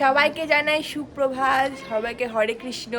সবাইকে জানাই সুপ্রভাত, সবাইকে হরে কৃষ্ণ।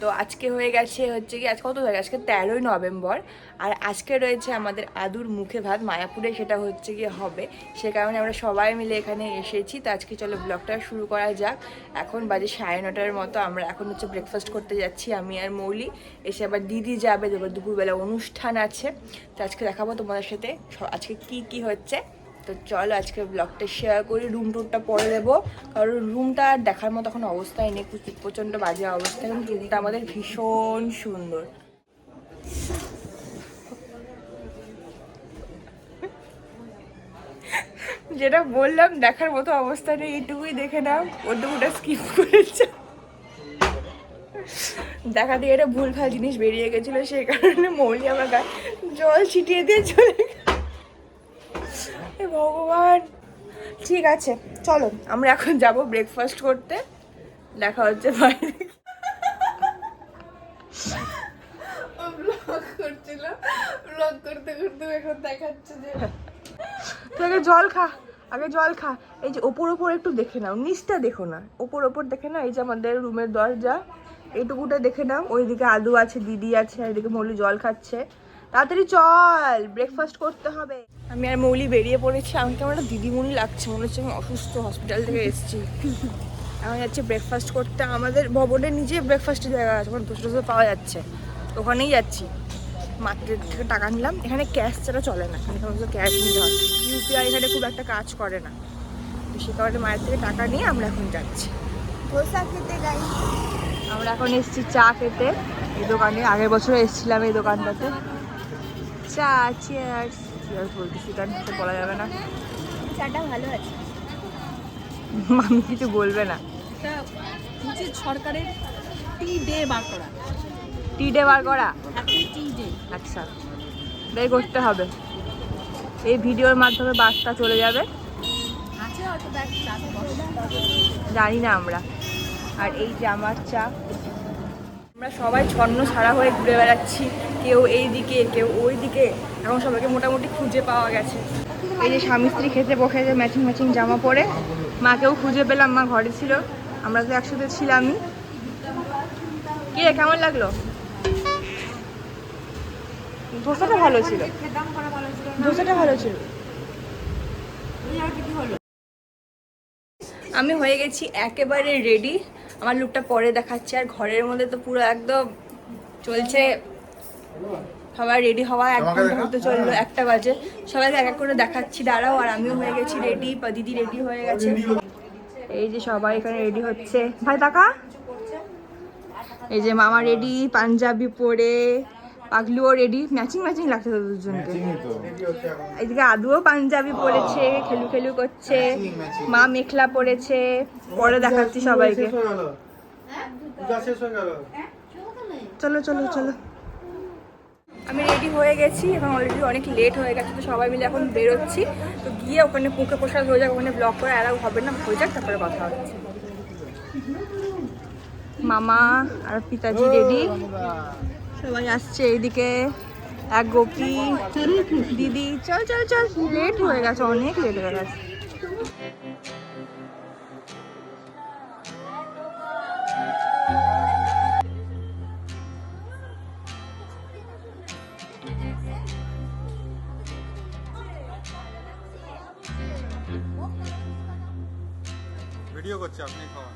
তো আজকে হয়ে গেছে হচ্ছে কি, আজকে কত হয়ে গেছে আজকে তেরোই নভেম্বর। আর আজকে রয়েছে আমাদের আদুর মুখে ভাত, মায়াপুরে সেটা হচ্ছে গিয়ে হবে। সে কারণে আমরা সবাই মিলে এখানে এসেছি। তো আজকে চলো ব্লগটা শুরু করা যাক। এখন বাজে সাড়ে নটার মতো, আমরা এখন হচ্ছে ব্রেকফাস্ট করতে যাচ্ছি আমি আর মৌলি। এসে আবার দিদি যাবে দুপুরবেলা অনুষ্ঠান আছে। তো আজকে দেখাবো তোমাদের সাথে আজকে কি কি হচ্ছে। তো চলো আজকে ব্লগটা শেয়ার করি রুম টুরটা পরে দেবো। কারণ রুমটা আর দেখার মতো এখন অবস্থায় নেই প্রচণ্ড বাজে অবস্থা। এবং রুমটা আমাদের ভীষণ সুন্দর। যেটা বললাম, দেখার মতো অবস্থা নেই, এইটুকুই দেখে নাও। ওটুকুটা স্কিপ করেছে। দেখা দিয়ে এটা ভুলভাল জিনিস বেরিয়ে গেছিল, সেই কারণে মৌলি আমার গায়ে জল ছিটিয়ে দিয়ে চলে গেল। হে ভগবান। ঠিক আছে চলো আমরা এখন যাব ব্রেকফাস্ট করতে। দেখা হচ্ছে বাইরে। ব্লগ করছিল ব্লগ করতে করতে এখন দেখাচ্ছে যে তুই আগে জল খা আগে জল খা। এই যে ওপর ওপর একটু দেখে নাও নিচটা দেখো না। ওপর ওপর দেখে নাও এই যে আমাদের রুমের দরজা। এইটুকুটা দেখে নাও ওইদিকে আলু আছে দিদি আছে এদিকে মৌলি জল খাচ্ছে। তাড়াতাড়ি চল ব্রেকফাস্ট করতে হবে। আমি আর মৌলি বেরিয়ে পড়েছি। আমি কেমন একটা দিদিমণি লাগছে মনে হচ্ছে আমি অসুস্থ হসপিটাল থেকে এসেছি। আমি যাচ্ছি ব্রেকফাস্ট করতে। আমাদের ভবনের নিজে ব্রেকফাস্টের জায়গা আছে ওখানে দোষা টোষা পাওয়া যাচ্ছে। ওখানেই যাচ্ছি। মার্কেট থেকে টাকা নিলাম। এখানে ক্যাশ ছাড়া চলে না। এখানে সমস্ত ক্যাশ নিতে হয়। ইউপিআই এখানে খুব একটা কাজ করে না। তো সে কারণে মায়ের থেকে টাকা নিয়ে আমরা এখন যাচ্ছি। ধোসা খেতে গাই আমরা এখন এসেছি চা খেতে। এই দোকানে আগের বছর এসেছিলাম এই দোকানটাতে। চা চেয়ার্স চেয়ার্স বলতেছি কারণ কিছু বলা যাবে না। চাটা ভালো আছে। মামি কিছু বলবে না। উচিত সরকারের টি ডে বার করা। টি ডে বার করা? টি ডে। আচ্ছা তাই করতে হবে। এই ভিডিওর মাধ্যমে বার্তা চলে যাবে। জানি না আমরা। আর এই যে আমার চা আমরা সবাই ছন্ন ছাড়া হয়ে ঘুরে বেড়াচ্ছি। কেউ এই দিকে কেউ ওই দিকে। এখন সবাইকে মোটামুটি খুঁজে পাওয়া গেছে। এই যে স্বামী স্ত্রী খেতে বসে যে ম্যাচিং ম্যাচিং জামা পরে। মাকেও খুঁজে পেলাম মা ঘরে ছিল। আমরা তো একসাথে ছিলামই। কে কেমন লাগল? ধোসাটা ভালো ছিল। দাম ভালো ছিল ধোসাটা ভালো ছিল। আমি হয়ে গেছি একেবারে রেডি আমার লুকটা পরে দেখাচ্ছি আর ঘরের মধ্যে তো পুরো একদম চলছে সবাই রেডি হওয়া এক ঘণ্টা মতো চলল একটা বাজে। সবাইকে এক এক করে দেখাচ্ছি দাঁড়াও আর আমিও হয়ে গেছি রেডি দিদি রেডি হয়ে গেছে। এই যে সবাই এখানে রেডি হচ্ছে। ভাই তাকা এই যে মামা রেডি পাঞ্জাবি পরে পাগলুও রেডি ম্যাচিং ম্যাচিং লাগছে তো। দুজনকে এদিকে আদুও পাঞ্জাবি পরেছে খেলু খেলু করছে মা মেখলা পরেছে পরে দেখাচ্ছি সবাইকে। চলো চলো চলো। আমি রেডি হয়ে গেছি এবং অলরেডি অনেক লেট হয়ে গেছে তো সবাই মিলে এখন বেরোচ্ছি। তো গিয়ে ওখানে পুঁকে প্রসাদ হয়ে যাক ওখানে ব্লগ করে অ্যালাউ হবে না হয়ে যাক তারপরে কথা হচ্ছে মামা আর পিতাজি রেডি সবাই আসছে এইদিকে এক গোপী, দিদি। চল চল চল। লেট হয়ে গেছে, অনেক লেট হয়ে গেছে। ভিডিও করছে আপনি খাওয়া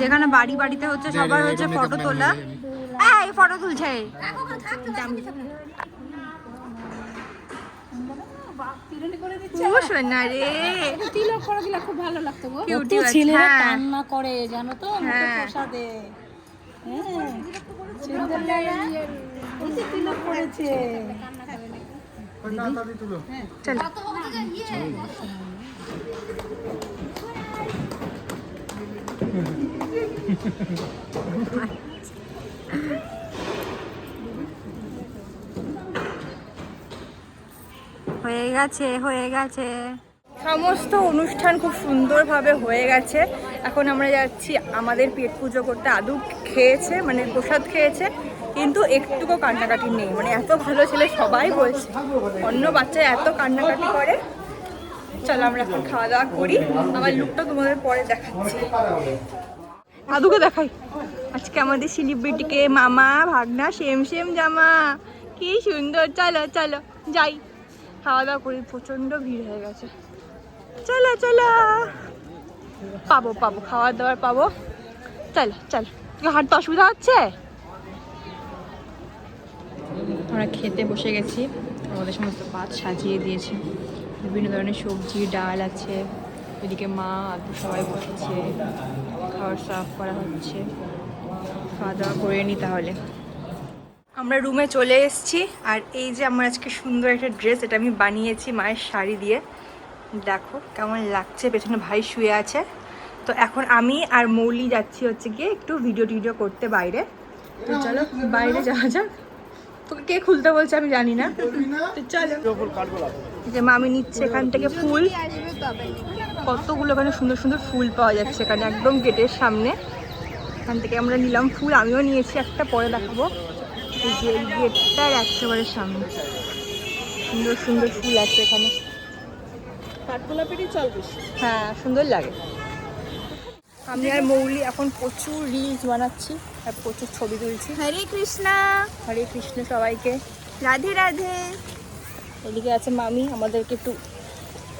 যেখানে বাড়ি বাড়িতে হচ্ছে সবার হচ্ছে ফটো তোলা। এই ফটো তুলছে অবশ্যই না রে। তিলক করে দিলে খুব ভালো লাগতো গো। হয়ে গেছে হয়ে গেছে। সমস্ত অনুষ্ঠান খুব সুন্দরভাবে হয়ে গেছে। এখন আমরা যাচ্ছি, আমাদের পেট পুজো করতে। আদু খেয়েছে মানে প্রসাদ খেয়েছে, কিন্তু একটুকু কান্নাকাটি নেই। মানে এত ভালো ছেলে সবাই বলছে। অন্য বাচ্চা এত কান্নাকাটি করে। চলো আমরা এখন খাওয়া দাওয়া করি। আমার লুকটা তোমাদের পরে দেখাচ্ছি। দাদুকে দেখাই। আজকে আমাদের সেলিব্রিটিকে মামা, ভাগনা, সেম সেম জামা। কি সুন্দর, চলো চলো, যাই। খাওয়া দাওয়া করি প্রচণ্ড ভিড় হয়ে গেছে। চলো চলো। পাবো পাবো খাওয়া দাওয়ার পাবো। চলো চলো। হাঁটতে অসুবিধা হচ্ছে? আমরা খেতে বসে গেছি। আমাদের সমস্ত পাত সাজিয়ে দিয়েছি। বিভিন্ন ধরনের সবজি, ডাল আছে। এদিকে মা আদু সবাই বসেছে। খাবার সার্ভ করা হচ্ছে। খাওয়া দাওয়া করে নি তাহলে। আমরা রুমে চলে এসেছি আর এই যে আমার আজকে সুন্দর একটা ড্রেস এটা আমি বানিয়েছি মায়ের শাড়ি দিয়ে। দেখো কেমন লাগছে পেছনে ভাই শুয়ে আছে। তো এখন আমি আর মৌলি যাচ্ছি হচ্ছে গিয়ে একটু ভিডিও টিডিও করতে বাইরে। তো চলো বাইরে যাওয়া যাক। তোকে কে খুলতে বলছে আমি জানি না। তো চলো। এই যে মামি নিচ্ছে এখান থেকে ফুল। কতগুলো এখানে সুন্দর সুন্দর ফুল পাওয়া যাচ্ছে এখানে একদম গেটের সামনে। এখান থেকে আমরা নিলাম ফুল আমিও নিয়েছি একটা পরে দেখাবো। এই যে গেটটার একেবারে সামনে। সুন্দর সুন্দর ফুল আছে এখানে। কাঠগোলাপেরই চল বেশি। হ্যাঁ সুন্দর লাগে। আমি আর মৌলি এখন প্রচুর রিলস বানাচ্ছি আর প্রচুর ছবি তুলছি। হরে কৃষ্ণা! হরে কৃষ্ণ সবাইকে। রাধে রাধে। এদিকে আছে মামি আমাদেরকে একটু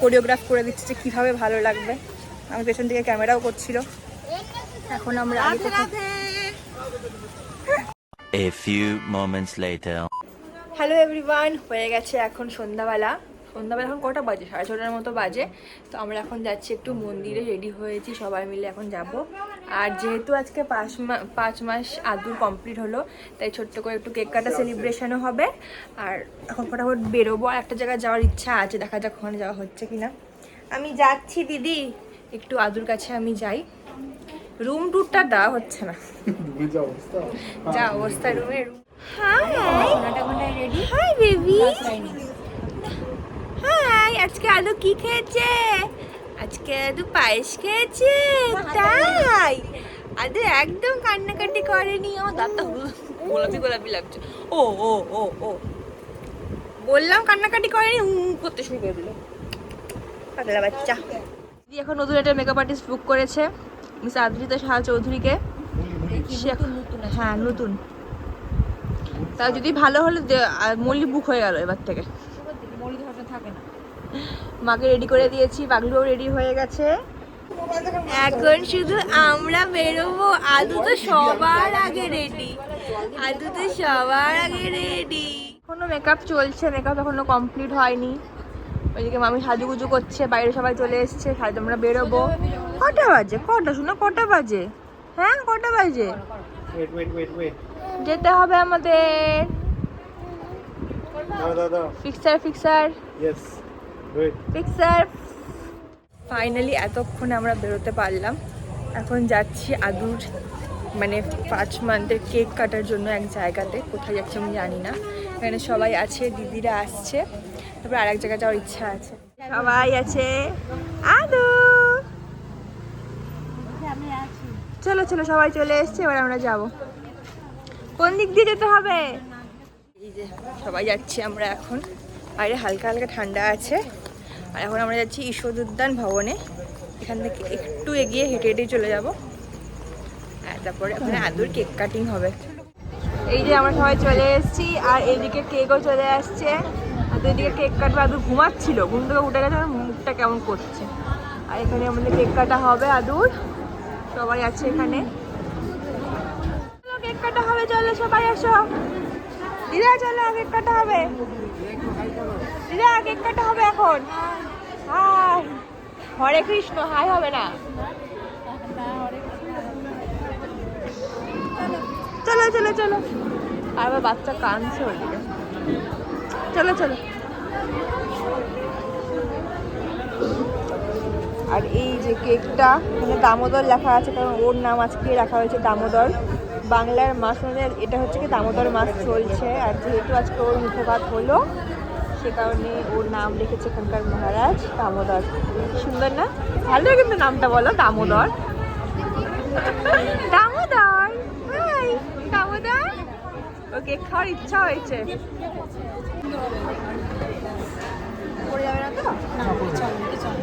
কোরিওগ্রাফ করে দিচ্ছে যে কীভাবে ভালো লাগবে। আমি পেছন থেকে ক্যামেরাও করছিল। এখন আমরা A few moments later. Hello everyone হয়ে গেছে এখন সন্ধ্যাবেলা। সন্ধ্যাবেলা এখন কটা বাজে? সাড়ে ছটার মতো বাজে। তো আমরা এখন যাচ্ছি একটু মন্দিরে রেডি হয়েছি। সবাই মিলে এখন যাব। আর যেহেতু আজকে পাঁচ মাস পাঁচ মাস আদুর কমপ্লিট হলো তাই ছোট্ট করে একটু কেক কাটা সেলিব্রেশনও হবে। আর এখন ফটাফট বেরোবো আর একটা জায়গায় যাওয়ার ইচ্ছা আছে দেখা যাক ওখানে যাওয়া হচ্ছে কি না আমি যাচ্ছি দিদি। একটু আদুর কাছে আমি যাই। রুম টুরটা দেওয়া হচ্ছে না। যা অবস্থা। রুমে রুম হাই বেবি হাই আজকে আলু কি খেয়েছে? আজকে দু পায়েস খেয়েছে তাই? আলু একদম কান্নাকাটি করেনি আমার দাঁতটা গোলাপি গোলাপি লাগছে। ও ও ও ও। বললাম কান্নাকাটি করেনি হুম করতে শুরু করে দিল। পাগলা বাচ্চা। দিদি এখন নতুন একটা মেকআপ আর্টিস্ট বুক করেছে মিস আদ্রিতা সাহা চৌধুরীকে। সে এখন নতুন হ্যাঁ নতুন। তা যদি ভালো হলে আর মল্লি বুক হয়ে গেল এবার থেকে। মাকে রেডি করে দিয়েছি পাগলুও রেডি হয়ে গেছে। এখন শুধু আমরা বেরোবো আদু তো সবার আগে রেডি আদু তো সবার আগে রেডি এখনও মেকআপ চলছে মেকআপ এখনও কমপ্লিট হয়নি। ওইদিকে মামি সাজুগুজু করছে বাইরে সবাই চলে এসছে সাজু আমরা বেরোবো। কটা বাজে? কটা? শুনো কটা বাজে? হ্যাঁ কটা বাজে? যেতে হবে আমাদের। Fixer fixer yes picture finally এতক্ষণে আমরা বেরোতে পারলাম। এখন যাচ্ছি আদুর মানে পাঁচ মান্থের কেক কাটার জন্য এক জায়গাতে। কোথায় যাচ্ছে আমি জানি না। এখানে সবাই আছে দিদিরা আসছে। তারপর আরেক জায়গায় যাওয়ার ইচ্ছা আছে। সবাই আছে। আদু! চলো চলো সবাই চলে এসছে এবার আমরা যাব। কোন দিক দিয়ে যেতে হবে? এই যে সবাই যাচ্ছি আমরা এখন। বাইরে হালকা হালকা ঠান্ডা আছে। আর এখন আমরা যাচ্ছি ঈশ্বর উদ্যান ভবনে। এখান থেকে একটু এগিয়ে হেঁটে হেঁটে চলে যাব। আর তারপরে ওখানে আদুর কেক কাটিং হবে। এই যে আমরা সবাই চলে এসেছি, আর এদিকে কেকও চলে আসছে। আর এদিকে কেক কাটবে, আদুর ঘুমাচ্ছিল। ঘুম থেকে উঠে গেছে মুখটা কেমন করছে। আর এখানে আমাদের কেক কাটা হবে আদুর। সবাই আছে এখানে। কেক কাটা হবে, চলো সবাই আসো। দিদা চলো কেক কাটা হবে। দিদা কেক কাটা হবে এখন। হাই। হরে কৃষ্ণ, হাই হবে না। চলো চলো চলো। আর আবার বাচ্চা কাঁদছে ওদিকে। চলো চলো। আর এই যে কেকটা, এখানে দামোদর লেখা আছে, কারণ ওর নাম আজকে রাখা হয়েছে দামোদর। বাংলার মাস অনুযায়ী এটা হচ্ছে কি দামোদর মাস চলছে। আর যেহেতু আজকে ওর মুখপাত হলো সে কারণে ওর নাম রেখেছে এখানকার মহারাজ দামোদর। সুন্দর না? ভালো কিন্তু নামটা বলো দামোদর। দামোদর! হাই দামোদর! ওর কেক খাওয়ার ইচ্ছা হয়েছে। পড়ে যাবে না তো? না চল চল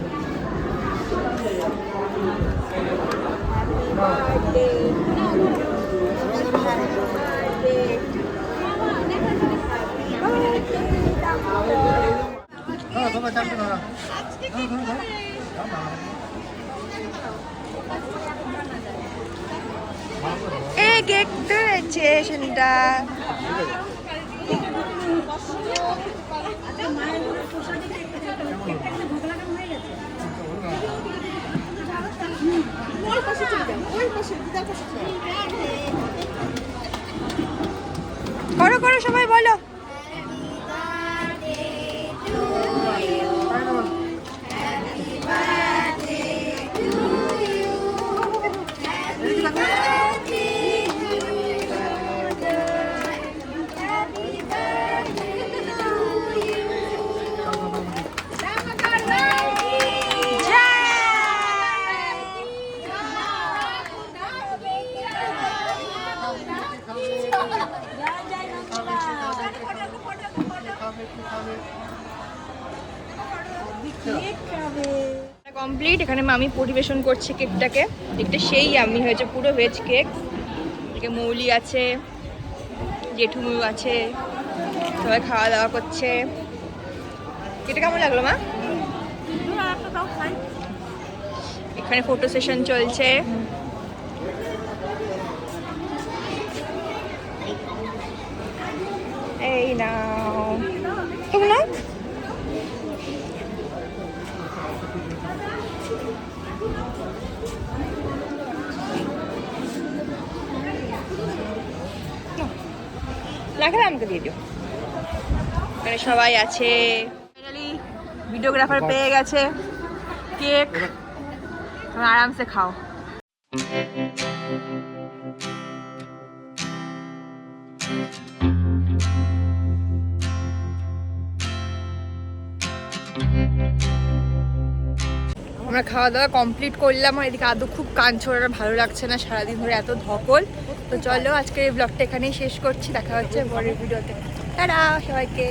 এ কেক ধরেছে সেনটা করো মামি পরিবেশন করছি কেকটাকে। কেকটা সেই আমি হয়েছে পুরো ভেজ কেক এদিকে মৌলি আছে, জেঠুমু আছে, সবাই খাওয়া দাওয়া করছে। কেকটা কেমন লাগল, মা? এখানে ফটো সেশন চলছে। এই নাও। তুমি খেলে আমাকে দিয়ে দিও। এখানে সবাই আছে। ফাইনালি ভিডিওগ্রাফার পেয়ে গেছে। কেক। আরামসে খাও। আমরা খাওয়া দাওয়া কমপ্লিট করলাম। আর এদিকে আদৌ খুব কান ছোড়ার ভালো লাগছে না সারাদিন ধরে এত ধকল। তো চলো আজকের এই ব্লগটা এখানেই শেষ করছি, দেখা হচ্ছে পরের ভিডিওতে তারা সবাইকে।